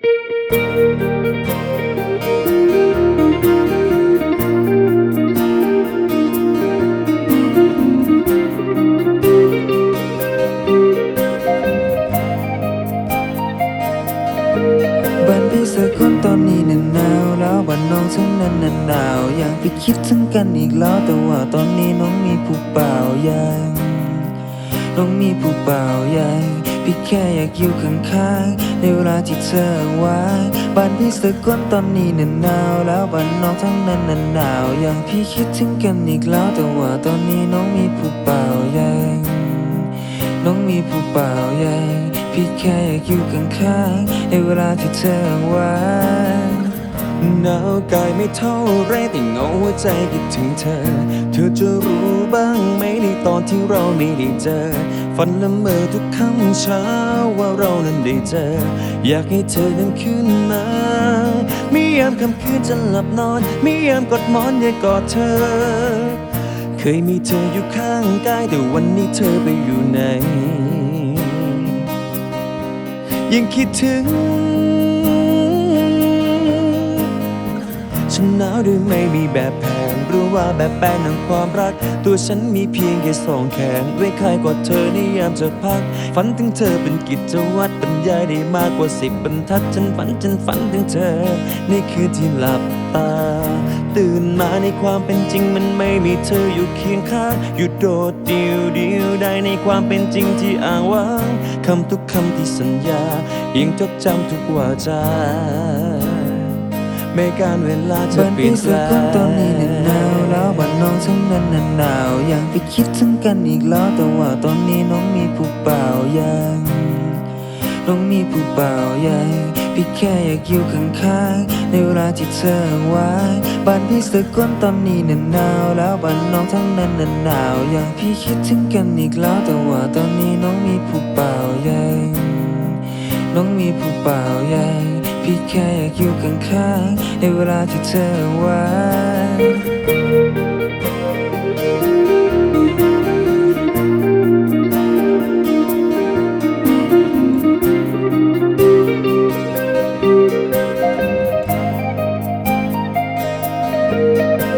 บ้านพี่สักคนตอนนี้นั้นหนาวแล้วบ้านน้องทั้งนั้นนั้นหนาวอยากไปคิดถึงกันอีกแล้วแต่ว่าตอนนี้น้องมีผู้เปล่ายัง น้องมีผู้เป่ายังพี่แค่อยากอยู่ข้างๆในเวลาที่เธอว่างบ้านพี่สักคนตอนนี้นั้นหนาวแล้วบ้านน้องทั้งนั้นนั้นหนาวอย่ากพี่คิดถึงกันอีกแล้วแต่ว่าตอนนี้น้องมีผู้เป่ายังน้องมีผู้เป่าใหญ่พี่แค่อยากอยู่ข้างๆในเวลาที่เธอว่าง หนาวกายไม่เท่าไรแต่เหงาหัวใจคิดถึงเธอ เธอจะรู้บ้างไหมในตอนที่เราไม่ได้เจอ ฝันละเมอทุกค่ำเช้าว่าเรานั้นได้เจอ อยากให้เธอนั้นขึ้นมาไม่ยามค่ำคืนจะหลับนอนไม่ยามกอดหมอนอยากกอดเธอ เคยมีเธออยู่ข้างกายแต่วันนี้เธอไปอยู่ไหน ยังคิดถึง ฉันหนาวด้วยไม่มีแบบแผนหรือว่าแบบแปลนของความรัก ตัวฉันมีเพียงแค่สองแขน ไว้คายกอดเธอในยามจะพัก ฝันถึงเธอเป็นกิจวัตรบรรยายได้มากกว่าสิบบรรทัด ฉันฝันฉันฝันถึงเธอ ในคืนที่หลับตา ตื่นมาในความเป็นจริงมันไม่มีเธออยู่เคียงข้าง อยู่โดดเดียวเดียวได้ในความเป็นจริงที่อ้างว้างคำทุกคำที่สัญญายังจดจำทุกวาจา ไม่การเวลาจะเปลี่ยนแปลงตอนนี้หนาวแล้วบ้านน้องทั้งนั้นนั้นหนาวอยากไปคิดถึงกันอีกแล้วแต่ว่าตอนนี้น้องมีผู้เป่ายังน้องมีผู้เป่ายังพี่แค่อยากอยู่ข้างๆในเวลาที่เธอว่างบ้านพี่สักคนตอนนี้นั้นหนาวแล้วบ้านน้องทั้งนั้นนั้นหนาวอยากพี่คิดถึงกันอีกแล้วแต่ว่าตอนนี้น้องมีผู้เป่ายังน้องมีผู้เป่าใหญ่ พี่แค่อยากอยู่ข้างๆในเวลาที่เธอว่าง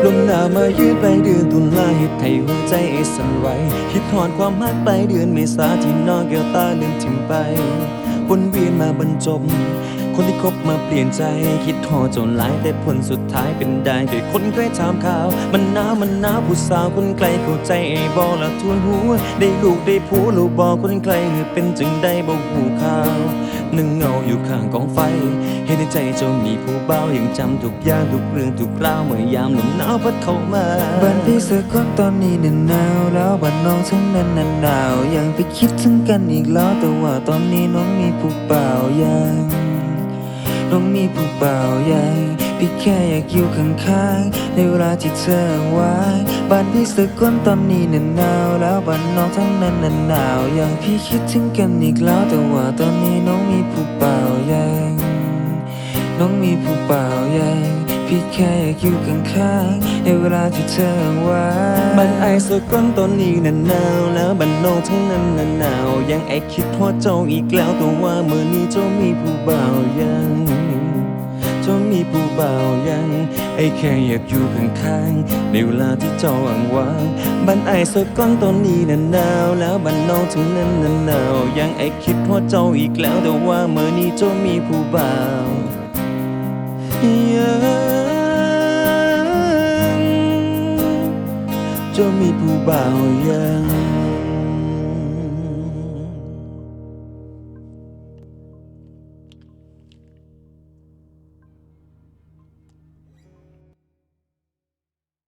ลมหนาวมายืดไปเดือนตุลาเหตุให้หัวใจไอ้สั่นไหวคิดถอนความฮักไปเดือนเมษาที่นอกแก้วตาลืมทิ้งไปวนเวียนมาบรรจบ คนที่คบมาเปลี่ยนใจคิดทอจนหลายแต่ผลสุดท้ายเป็นได้โดยคนใกล้ถามข่าว มันหนาวมันหนาวผู้สาวคนไกลเข้าใจไอ้บอละทวนหัว ได้ลูกได้ผัวลูกบอกคนไกลเมื่อเป็นจึงได้บอกหูข่าวนึ่งเงาอยู่ข้างกองไฟ เห็นในใจเจ้ามีผู้เบายังจำทุกอย่างทุกเรื่องทุกราวเมื่อยามลมหนาวพัดเข้ามาบ้านพี่สักคนตอนนี้นั้นหนาวแล้วบ้านน้องทั้งนั้นนั้นหนาวยังไปคิดถึงกันอีกแล้วแต่ว่าตอนนี้น้องมีผู้เปล่ายัง น้องมีผู้เป่าใหญ่พี่แค่อยากอยู่ข้างๆในเวลาที่เธอว่างบ้านพี่สักคนตอนนี้นั้นหนาวแล้วบ้านน้องทั้งนั้นนั้นหนาวอย่างพี่คิดถึงกันอีกแล้วแต่ว่าตอนนี้น้องมีผู้เป่าใหญ่น้องมีผู้เป่าใหญ่ พี่แค่อยากอยู่ข้างๆในเวลาที่เธอว่างบ้านไอสกคนตอนนี้นั้นหนาวแล้วบ้านนองทั้งนั้นนั้นหนาว ยังไอคิดพอเจ้าอีกแล้วแต่ว่าเมื่อนี้เจ้ามีผู้เปล่าวยังเจ้ามีผู้เบาวยัง ไอ้แค่อยากอยู่ข้างๆในเวลาที่เจ้าว่างว่างบันไอสดก้อนตอนนี้นั้นหนาวแล้วบันนองถึงนั้นนั้นหนาว ยังไอ้คิดพอเจ้าอีกแล้วแต่ว่าเมื่อนี้เจ้ามีผู้เบายัง เจ้ามีผู้เบายัง